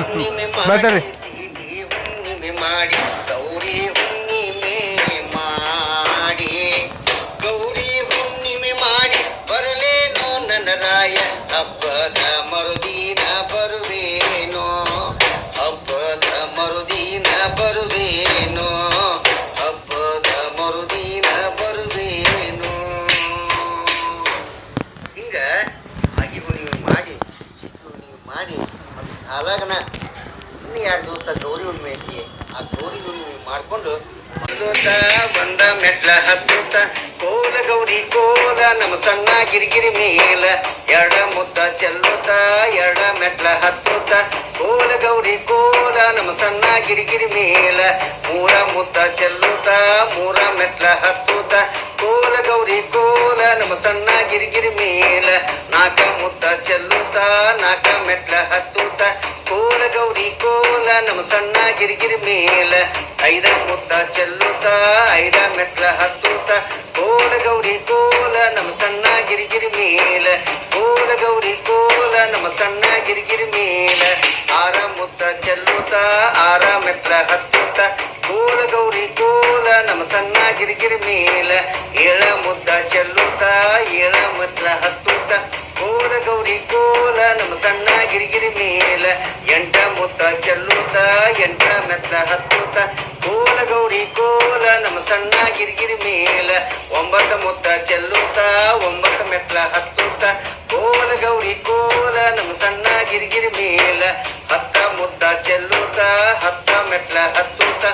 ಹುಣ್ಣಿಮೆ ಮಾತಾಡಿ. ಹಾಲಾಗನ ಇನ್ನು ಎರಡು ದಿವಸ ಗೌರಿ ಹುಣ್ಣಿಮೆ ಐತಿ. ಆ ಗೌರಿ ಹುಣ್ಣಿಮೆ ಮಾಡ್ಕೊಂಡು ಬಂದ ಮೆಟ್ಲ ಹತ್ತುತ್ತ ಕೋಲ ಗೌರಿ ಕೋಲ, ನಮ್ಮ ಸಣ್ಣ ಗಿರಿಗಿರಿ ಮೇಲ. ಎಡ ಮುದ್ದ ಚೆಲ್ಲುತ್ತ, ಎಡ ಮೆಟ್ಲ ಹತ್ತುತ್ತ ಕೋಲ ಗೌರಿ ಕೋಲ, ನಮ್ಮ ಸಣ್ಣ ಗಿರಿಗಿರಿ ಮೇಲ. ಮೂರ ಮುತ್ತ ಚೆಲ್ಲುತ್ತ, ಮೂರ ಮೆಟ್ಲ ಹತ್ತುತ್ತ ಕೋಲ ಗೌರಿ ಕೋಲ, ನಮ್ಮ ಸಣ್ಣ ಗಿರಿಗಿರಿ ಮೇಲ. ನಾಕ ಮುತ್ತ ಚೆಲ್ಲುತ್ತ, ನಾಕ ಮೆಟ್ಲ ಹತ್ತೂತ. ಕೋಲ ಗೌರಿ ಕೋಲ ನಮ್ಮ ಸಣ್ಣ ಗಿರಿಗಿರಿ ಮೇಲ ಐದ ಮುದ್ದ ಚೆಲ್ಲುತ್ತ ಐದ ಮೆಟ್ಲ ಹತ್ತೂತ ಕೋಲ ಗೌರಿ ಕೋಲ ನಮ್ಮ ಸಣ್ಣ ಗಿರಿಗಿರಿ ಮೇಲ ಕೋಲ ಗೌರಿ ಕೋಲ ನಮ್ಮ ಸಣ್ಣ ಗಿರಿಗಿರಿ ಮೇಲ ಆರ ಮುದ್ದ ಚೆಲ್ಲುತ್ತ ಆರ ಮೆಟ್ಲ ಹತ್ತೂತ ಕೋಲ ಗೌರಿ ಕೋಲ ನಮ್ಮ ಸಣ್ಣ ಗಿರಿಗಿರಿ ಮೇಲ ಏಳ ಮುದ್ದ ಚೆಲ್ಲುತ್ತ ಏಳ ಮೆಟ್ಲ ಹತ್ತೂತ ಗೌರಿ ನಮ್ಮ ಸಣ್ಣ ಗಿರಿಗಿರಿ ಮೇಲ. ಎಂಟ ಮುತ್ತ ಚೆಲ್ಲುತ್ತ, ಎಂಟ ಮೆತ್ತ ಹತ್ತೂತ ಕೋಲ ಗೌರಿ ಕೋಲ, ನಮ್ಮ ಸಣ್ಣ ಗಿರಿಗಿರಿ ಮೇಲ. ಒಂಬತ್ತ ಮುತ್ತ ಚೆಲ್ಲುತ್ತ, ಒಂಬತ್ತ ಮೆಟ್ಲ ಹತ್ತುತ್ತ. ಕೋಲ ಗೌರಿ ಕೋಲ, ನಮ್ಮ ಸಣ್ಣ ಗಿರಿಗಿರಿ ಮೇಲ. ಹತ್ತ ಮುತ್ತ ಚೆಲ್ಲುತ್ತ, ಹತ್ತ ಮೆಟ್ಲ ಹತ್ತೂತ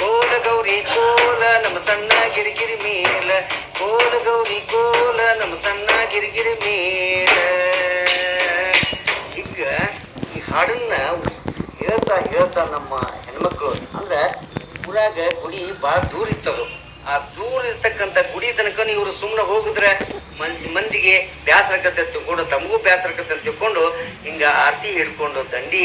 ಕೋಲ ಗೌರಿ ಕೋಲ, ನಮ್ಮ ಸಣ್ಣ ಗಿರಿಗಿರಿ ಮೇಲ. ಕೋಲ ಗೌರಿ ಕೋಲ, ನಮ್ಮ ಸಣ್ಣ ಗಿರಿಗಿರಿ ಮೇಲ. ಹಾಡನ್ನ ಹೇಳ್ತಾ ಹೇಳ್ತಾ ನಮ್ಮ ಹೆಣ್ಮಕ್ಳು, ಅಂದ್ರೆ ಊರಾಗ ಗುಡಿ ಭಾಳ ದೂರ ಇತ್ತವರು ಆ ದೂರ ಇರ್ತಕ್ಕಂಥ ಗುಡಿ ತನಕ ಇವರು ಸುಮ್ಮನೆ ಹೋಗಿದ್ರೆ ಮಂದಿ ಮಂದಿಗೆ ಬ್ಯಾಸರ ಅಂತ ತಿಳ್ಕೊಂಡು, ತಮಗೂ ಬ್ಯಾಸರ ಕತೆ ತಿಳ್ಕೊಂಡು, ಹಿಂಗ ಆರತಿ ಹಿಡ್ಕೊಂಡು, ದಂಡಿ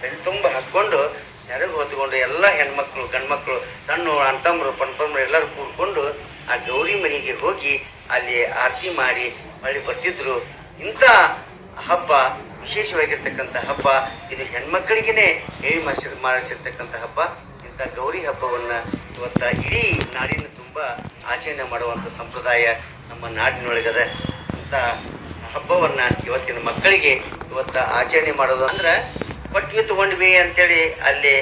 ತಲೆ ತುಂಬ ಹಾಕೊಂಡು ನೆರಗು ಹೊತ್ಕೊಂಡು ಎಲ್ಲ ಹೆಣ್ಮಕ್ಳು, ಗಂಡ್ಮಕ್ಳು ಸಣ್ಣ ಅಂತಮ್ರು ಪಣ್ಪಂಬ್ರು ಎಲ್ಲರೂ ಕೂಡ್ಕೊಂಡು ಆ ಗೌರಿ ಮನೆಗೆ ಹೋಗಿ ಅಲ್ಲಿ ಆರತಿ ಮಾಡಿ, ಮಳೆ ಬರ್ತಿದ್ರು. ಇಂಥ ಹಬ್ಬ ವಿಶೇಷವಾಗಿರ್ತಕ್ಕಂಥ ಹಬ್ಬ. ಇದು ಹೆಣ್ಮಕ್ಕಳಿಗೇನೆ ಹೇಳಿ ಮಾಡಿಸಿ ಮಾಡಿಸಿರ್ತಕ್ಕಂಥ ಹಬ್ಬ. ಇಂಥ ಗೌರಿ ಹಬ್ಬವನ್ನ ಇವತ್ತ ಇಡೀ ನಾಡಿನ ತುಂಬ ಆಚರಣೆ ಮಾಡುವಂಥ ಸಂಪ್ರದಾಯ ನಮ್ಮ ನಾಡಿನೊಳಗದ. ಇಂಥ ಹಬ್ಬವನ್ನ ಇವತ್ತಿನ ಮಕ್ಕಳಿಗೆ ಇವತ್ತ ಆಚರಣೆ ಮಾಡೋದು ಅಂದ್ರೆ ಪಟ್ವಿ ತಗೊಂಡ್ವಿ ಅಂತೇಳಿ ಅಲ್ಲಿ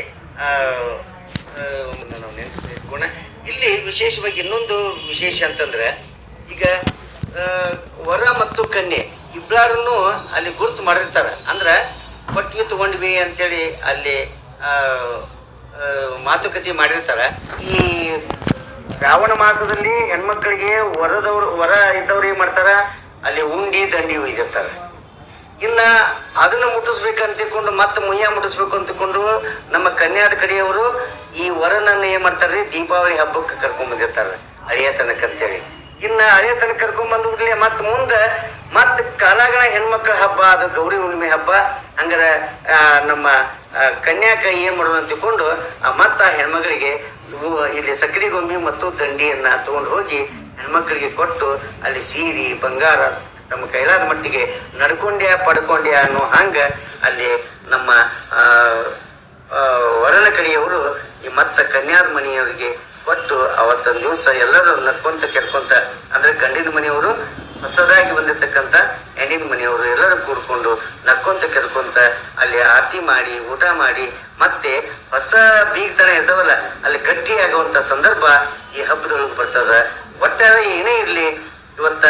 ನಾವು ನೆನ್ಪಿಟ್ಕೋಣ ಇಲ್ಲಿ ವಿಶೇಷವಾಗಿ ಇನ್ನೊಂದು ವಿಶೇಷ ಅಂತಂದ್ರೆ ಈಗ ವರ ಮತ್ತು ಕನ್ಯೆ ಇಬ್ಬರನ್ನು ಅಲ್ಲಿ ಗುರುತು ಮಾಡಿರ್ತಾರೆ. ಅಂದ್ರೆ ಪಟ್ವಿ ತಗೊಂಡ್ವಿ ಅಂತೇಳಿ ಅಲ್ಲಿ ಮಾತುಕತೆ ಮಾಡಿರ್ತಾರೆ. ಈ ಶ್ರಾವಣ ಮಾಸದಲ್ಲಿ ಹೆಣ್ಮಕ್ಳಿಗೆ ವರದವ್ರು, ವರ ಇದ್ದವ್ರು ಏನ್ ಮಾಡ್ತಾರ? ಅಲ್ಲಿ ಉಂಡಿ, ದಂಡಿ ಒಯ್ದಿರ್ತಾರೆ. ಇನ್ನ ಅದನ್ನ ಮುಟ್ಟಿಸ್ಬೇಕಂತ ತಿಳ್ಕೊಂಡು, ಮತ್ತೆ ಮುಯ್ಯ ಮುಟ್ಟಿಸ್ಬೇಕು ಅಂತ ನಮ್ಮ ಕನ್ಯಾದ ಕಡೆಯವರು ಈ ವರನನ್ನ ಏನ್ ಮಾಡ್ತಾರ್ರಿ ದೀಪಾವಳಿ ಹಬ್ಬಕ್ಕೆ ಕರ್ಕೊಂಡ್ ಬಂದಿರ್ತಾರೆ, ಅಳಿಯ ತನಕ ಅಂತೇಳಿ. ಇನ್ನ ಅದೇ ತನಕ ಕರ್ಕೊಂಡ್ ಬಂದ್ಬಿಡ್ಲಿ ಮತ್ ಮುಂದ ಮತ್ ಕಾಲಾಗಣ ಹೆಣ್ಮಕ್ಳ ಹಬ್ಬ, ಅದು ಗೌರಿ ಹುಣ್ಣಿಮೆ ಹಬ್ಬ, ಹಂಗಾರ ನಮ್ಮ ಕನ್ಯಾಕ ಏನ್ ಮಾಡೋದು ಅಂತ ಮತ್ತ ಆ ಹೆಣ್ಮಗಳಿಗೆ ಇಲ್ಲಿ ಸಕ್ರಿ ಗೊಂಬೆ ಮತ್ತು ದಂಡಿಯನ್ನ ತಗೊಂಡು ಹೋಗಿ ಹೆಣ್ಮಕ್ಳಿಗೆ ಕೊಟ್ಟು ಅಲ್ಲಿ ಸೀರಿ, ಬಂಗಾರ ನಮ್ಮ ಕೈಲಾದ ಮಟ್ಟಿಗೆ ನಡ್ಕೊಂಡ್ಯ, ಪಡ್ಕೊಂಡ್ಯ ಅನ್ನೋ ಹಂಗ ಅಲ್ಲಿ ನಮ್ಮ ವರನ ಕಡೆಯವರು ಈ ಮತ್ತ ಕನ್ಯಾದ ಮನೆಯವರಿಗೆ ಒಟ್ಟು ಅವತ್ತೊಂದು ದಿವಸ ಎಲ್ಲರೂ ನಕ್ಕೊಂತ ಕೆರ್ಕೊಂತ, ಅಂದ್ರೆ ಗಂಡಿನ ಮನೆಯವರು ಹೊಸದಾಗಿ ಬಂದಿರ್ತಕ್ಕಂಥ ಹೆಣ್ಣಿನ ಮನೆಯವರು ಎಲ್ಲರೂ ಕೂಡ್ಕೊಂಡು ನಕ್ಕೊಂತ ಕೆರ್ಕೊಂತ ಅಲ್ಲಿ ಆರತಿ ಮಾಡಿ, ಊಟ ಮಾಡಿ, ಮತ್ತೆ ಹೊಸ ಬೀಗ್ತನ ಇರ್ತಾವಲ್ಲ, ಅಲ್ಲಿ ಗಟ್ಟಿಯಾಗುವಂತ ಸಂದರ್ಭ ಈ ಹಬ್ಬದೊಳಗೆ ಬರ್ತದ. ಒಟ್ಟಾರೆ ಏನೇ ಇರ್ಲಿ, ಇವತ್ತ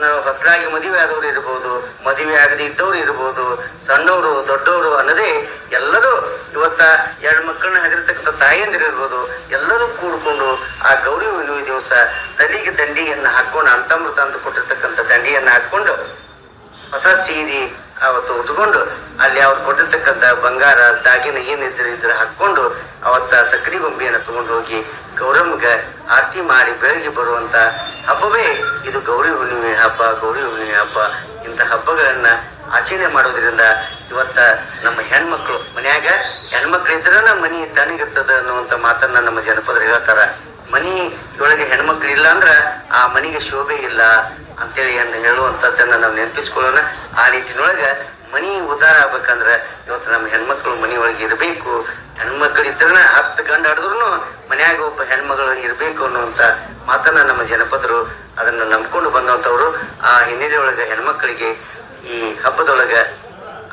ನಾವು ಹೊಸದಾಗಿ ಮದುವೆ ಆದವ್ರು ಇರ್ಬೋದು, ಮದುವೆ ಆಗದೆ ಇದ್ದವ್ರು ಇರ್ಬೋದು, ಸಣ್ಣವರು, ದೊಡ್ಡವರು ಅನ್ನದೇ ಎಲ್ಲರೂ ಇವತ್ತ ಎರಡು ಮಕ್ಕಳನ್ನ ಆಗಿರ್ತಕ್ಕಂಥ ತಾಯಂದಿರು ಇರ್ಬೋದು, ಎಲ್ಲರೂ ಕೂಡ್ಕೊಂಡು ಆ ಗೌರಿ ಹುಣ್ಣಿಮೆ ದಿವಸ ತಲೆಗೆ ದಂಡಿಯನ್ನು ಹಾಕೊಂಡು ಅಂತಮೃತ ಅಂತ ಕೊಟ್ಟಿರ್ತಕ್ಕಂಥ ದಂಡಿಯನ್ನು ಹಾಕೊಂಡು ಹೊಸ ಸೀರೆ ಅವತ್ತು ಉಟ್ಕೊಂಡು ಅಲ್ಲಿ ಅವ್ರು ಕೊಟ್ಟಿರ್ತಕ್ಕಂಥ ಬಂಗಾರ, ದಾಗಿನ ಏನಿದ್ರೆ ಇದ್ರೆ ಹಾಕೊಂಡು ಅವತ್ತ ಸಕ್ರಿ ಗೊಂಬೆಯನ್ನು ತಗೊಂಡು ಹೋಗಿ ಗೌರಮ್ಗ ಆರತಿ ಮಾಡಿ ಬೆಳಗ್ಗೆ ಬರುವಂತ ಹಬ್ಬವೇ ಇದು ಗೌರಿ ಹುಣ್ಣಿಮೆ ಹಬ್ಬ, ಗೌರಿ ಹುಣ್ಣಿಮೆ ಹಬ್ಬ. ಇಂಥ ಹಬ್ಬಗಳನ್ನ ಆಚರಣೆ ಮಾಡೋದ್ರಿಂದ ಇವತ್ತ ನಮ್ಮ ಹೆಣ್ಮಕ್ಳು, ಮನ್ಯಾಗ ಹೆಣ್ಮಕ್ಳು ನಮ್ಮ ಮನಿ ತಣ್ಣಗಿರ್ತದ ಅನ್ನುವಂತ ಮಾತನ್ನ ನಮ್ಮ ಜನಪದರು ಹೇಳ್ತಾರ. ಮನಿ ಒಳಗೆ ಹೆಣ್ಮಕ್ಳು ಇಲ್ಲ ಅಂದ್ರ ಆ ಮನಿಗೆ ಶೋಭೆ ಇಲ್ಲ. ಅಂತೇಳಿ ಏನು ಹೇಳುವಂಥದ್ದನ್ನು ನಾವು ನೆನಪಿಸ್ಕೊಳ್ಳೋಣ. ಆ ನಿಟ್ಟಿನೊಳಗ ಮನಿ ಉದ್ಧಾರ ಆಗ್ಬೇಕಂದ್ರ ಇವತ್ತು ನಮ್ಮ ಹೆಣ್ಮಕ್ಳು ಮನಿ ಒಳಗೆ ಇರಬೇಕು. ಹೆಣ್ಮಕ್ಳು ಇದ್ರನ ಹತ್ತು ಗಂಡ ಹಡಿದ್ರು ಮನ್ಯಾಗ ಒಬ್ಬ ಹೆಣ್ಮಗಳು ಇರಬೇಕು ಅನ್ನುವಂತ ಮಾತನ್ನ ನಮ್ಮ ಜನಪದರು ಅದನ್ನ ನಂಬ್ಕೊಂಡು ಬಂದಂತವ್ರು ಆ ಹಿನ್ನೆಲೆ ಒಳಗ ಹೆಣ್ಮಕ್ಳಿಗೆ ಈ ಹಬ್ಬದೊಳಗ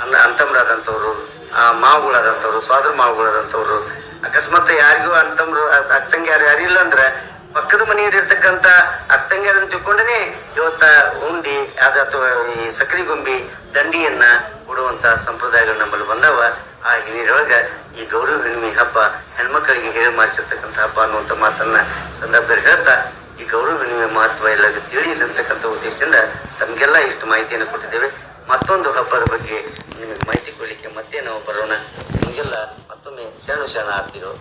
ಅನ್ನ ಅಂತಮ್ರಾದಂಥವ್ರು, ಆ ಮಾವುಗಳಾದಂಥವ್ರು, ಸ್ವಾದ್ರ ಮಾವುಗಳಾದಂಥವ್ರು. ಅಕಸ್ಮಾತ್ ಯಾರಿಗೂ ಅಂತಮ್ರು ಅಕ್ಕಂಗೆ ಯಾರು ಯಾರಿಲ್ಲ ಅಂದ್ರೆ ಪಕ್ಕದ ಮನೆಯಲ್ಲಿರ್ತಕ್ಕಂಥ ಅತ್ತಂಗಿಯರನ್ನು ತಿಳ್ಕೊಂಡೇನೆ ಇವತ್ತ ಉಂಡಿ, ಅದ ಅಥವಾ ಈ ಸಕ್ರಿ ಗೊಂಬಿ ದಂಡಿಯನ್ನ ಕೊಡುವಂತ ಸಂಪ್ರದಾಯಗಳು ನಮ್ಮಲ್ಲಿ ಬಂದವ. ಆ ಹಿರಿಯರೊಳಗ ಈ ಗೌರವ ಹುಣ್ಣಿಮೆ ಹಬ್ಬ ಹೆಣ್ಮಕ್ಳಿಗೆ ಹೇಳಿ ಮಾಡಿಸಿರ್ತಕ್ಕಂಥ ಹಬ್ಬ ಅನ್ನುವಂಥ ಮಾತನ್ನ ಸಂದರ್ಭದಲ್ಲಿ ಹೇಳ್ತಾ, ಈ ಗೌರವ ಹುಣ್ಣಿಮೆ ಮಹತ್ವ ಎಲ್ಲರಿಗೂ ತಿಳಿಯಲಿ ಅಂತಕ್ಕಂಥ ಉದ್ದೇಶದಿಂದ ತಮಗೆಲ್ಲ ಇಷ್ಟು ಮಾಹಿತಿಯನ್ನು ಕೊಟ್ಟಿದ್ದೇವೆ. ಮತ್ತೊಂದು ಹಬ್ಬದ ಬಗ್ಗೆ ನಿಮಗೆ ಮಾಹಿತಿ ಕೊಡಲಿಕ್ಕೆ ಮತ್ತೆ ನಾವು ಬರೋಣ. ನಿಮಗೆಲ್ಲ ಮತ್ತೊಮ್ಮೆ ಶರಣು ಶರಣ ಆಗ್ತಿರೋ